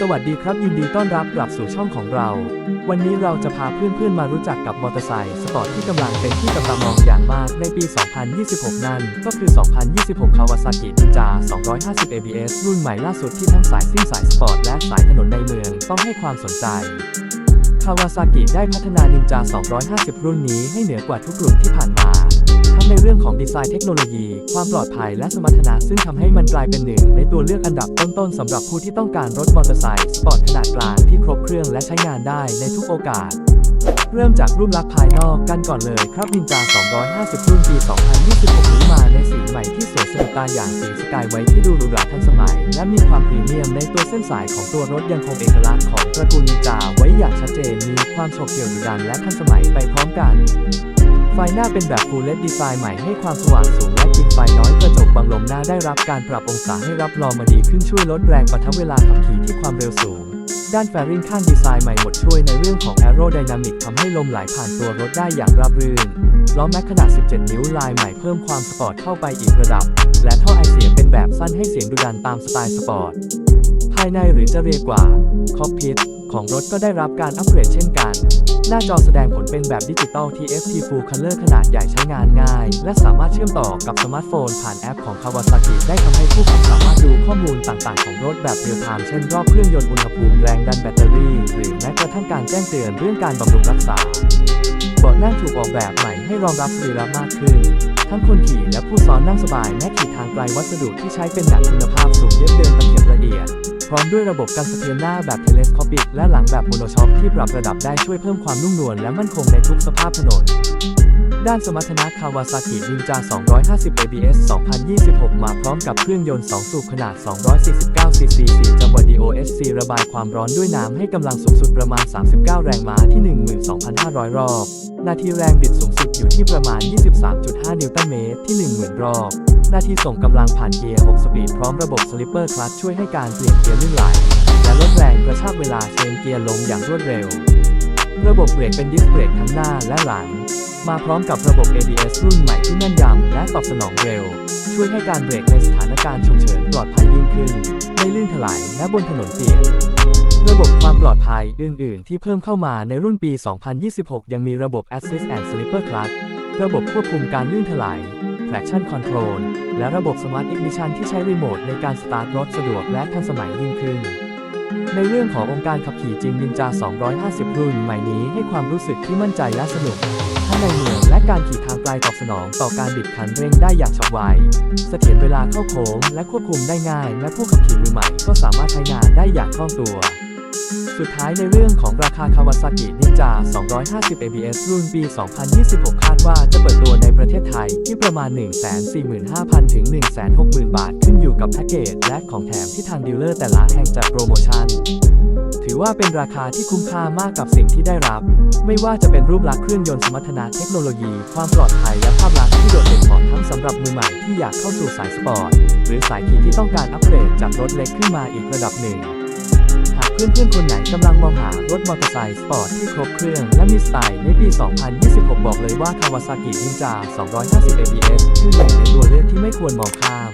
สวัสดีครับยินดีต้อนรับกลับสู่ช่องของเรา วันนี้เราจะพาเพื่อนๆมารู้จักกับมอเตอร์ไซค์สปอร์ตที่กำลังเป็นที่จับตามองอย่างมากในปี 2026 นั่น ก็คือ 2026 Kawasaki Ninja 250 ABS รุ่นใหม่ล่าสุดที่ทั้งสายซิ่งสายสปอร์ตและสายถนนในเมืองต้องให้ความสนใจ คาวาซากิได้พัฒนา Ninja 250 รุ่นนี้ให้เหนือกว่าทุกรุ่นที่ผ่านมา ทั้งในเรื่องของดีไซน์เทคโนโลยี ความปลอดภัยและสมรรถนะซึ่งทำให้มันกลายเป็นหนึ่งในตัวเลือกอันดับต้นๆสำหรับผู้ที่ต้องการรถมอเตอร์ไซค์สปอร์ตขนาดกลางที่ครบเครื่องและใช้งานได้ในทุกโอกาส เริ่มจากรูปลักษณ์ภายนอกกันก่อนเลยครับนินจา 250 รุ่นปี 2026 นี้มาในสีใหม่ที่สวยสะดุดตาอย่างสีสกายไว้ที่ดูหรูหราทันสมัย และมีความพรีเมียมในตัวเส้นสายของตัวรถยังคงเอกลักษณ์ของตระกูลนินจาไว้อย่างชัดเจนมีความโฉบเฉี่ยวดุดันและทันสมัยไปพร้อมกันไฟหน้าเป็นแบบ Full LED ดีไซน์ใหม่ให้ความสว่างสูงและกินไฟน้อยกระจกบังลมหน้าได้รับการปรับองศาให้รับรองมาดีขึ้นช่วยลดแรงปะทะเวลาขับขี่ที่ความเร็วสูง ด้านแฟริงข้างดีไซน์ใหม่หมดช่วยในเรื่องของแอโรไดนามิกทำให้ลมไหลผ่านตัวรถได้อย่างราบรื่น ล้อแม็กขนาด 17 นิ้วลายใหม่เพิ่มความสปอร์ตเข้าไปอีกระดับ และท่อไอเสียงเป็นแบบสั้นให้เสียงดุดันตามสไตล์สปอร์ต ภายในหรือจะเรียกว่าคอกพิท ของรถก็ได้รับการอัปเกรดเช่นกัน หน้าจอแสดงผลเป็นแบบดิจิตอล TFT Full Color ขนาดใหญ่ใช้งานง่าย และสามารถเชื่อมต่อกับสมาร์ทโฟนผ่านแอปของ Kawasaki ได้ทำให้ผู้ขับสามารถดูข้อมูลต่างๆ ของรถแบบเรียลไทม์เช่นรอบเครื่องยนต์อุณหภูมิแรงดันแบตเตอรี่ หรือแม้กระทั่งการแจ้งเตือนเรื่องการบำรุงรักษาเบาะนั่งถูกออกแบบใหม่ให้รองรับรีระมากขึ้น ทั้งคนขี่และผู้ซ้อนนั่งสบายแม้ขี่ทางไกลวัสดุที่ใช้เป็นหนังคุณภาพสูงเย็บเดินตะเข็บละเอียด พร้อมด้วยระบบการสะเทือนหน้าแบบเทเลสโคปิกและหลังแบบโมโนช็อคที่ปรับระดับได้ช่วยเพิ่มความนุ่มนวลและมั่นคงในทุกสภาพถนน ด้านสมรรถนะ Kawasaki Ninja 250 ABS 2026 มาพร้อมกับเครื่องยนต์ 2 สูบขนาด 249 cc 4จังหวะ DOSC ระบายความร้อนด้วยน้ำให้กำลังสูงสุดประมาณ 39 แรงม้าที่ 12,500 รอบ นาทีแรงบิดสูงสุดอยู่ที่ประมาณ 23.5 นิวตันเมตรที่ 10,000 รอบ หน้าที่ส่งกำลังผ่านเกียร์ 6 สปีดพร้อมระบบสลิปเปอร์คลัตช์ช่วยให้การเปลี่ยนเกียร์ลื่นไหล และลดแรงกระชากเวลาเชนเกียร์ลงอย่างรวดเร็ว ระบบเบรกเป็นดิสเบรกทั้งหน้าและหลัง มาพร้อมกับระบบ ABS รุ่นใหม่ที่แม่นยำและตอบสนองเร็ว ช่วยให้การเบรกในสถานการณ์ฉุกเฉินปลอดภัยยิ่งขึ้น ไม่ลื่นถลายและบนถนนเปียกระบบความปลอดภัยอื่น ๆ ที่เพิ่มเข้ามาในรุ่นปี 2026 ยังมีระบบ Assist and Slipper Clutch ระบบควบคุมการลื่นถลาย Traction Control และระบบ Smart Ignition ที่ใช้รีโมทในการสตาร์ทรถสะดวกและทันสมัยยิ่งขึ้น ในเรื่องขององค์การขับขี่จริง Ninja 250 รุ่นใหม่นี้ให้ความรู้สึกที่มั่นใจและสนุกทั้งในเมืองและการขี่ทางไกลตอบสนองต่อการบิดคันเร่งได้อย่างฉับไว เสถียรเวลาเข้าโค้งและควบคุมได้ง่าย และผู้ขับขี่มือใหม่ก็สามารถใช้งานได้อย่างคล่องตัว สุดท้ายในเรื่องของราคา Kawasaki Ninja 250 ABS รุ่นปี 2026 คาดว่าจะเปิดตัวในประเทศไทยที่ประมาณ 145,000 ถึง 160,000 บาท ขึ้นอยู่กับแพ็กเกจและของแถมที่ทางดีลเลอร์แต่ละแห่งจัดโปรโมชั่น ถือว่าเป็นราคาที่คุ้มค่ามากกับสิ่งที่ได้รับ ไม่ว่าจะเป็นรูปลักษณ์เครื่องยนต์สมรรถนะเทคโนโลยี ความปลอดภัยและภาพลักษณ์ที่โดดเด่นเหมาะทั้งสำหรับมือใหม่ที่อยากเข้าสู่สายสปอร์ตหรือสายขี่ที่ต้องการอัปเกรดจากรถเล็กขึ้นมาอีกระดับหนึ่ง หากเพื่อนๆ คนไหนกำลังมองหารถมอเตอร์ไซค์สปอร์ตที่ครบเครื่องและมีสไตล์ในปี 2026 บอกเลยว่า Kawasaki Ninja 250 ABS คือหนึ่งในตัวเลือกที่ไม่ควรมองข้าม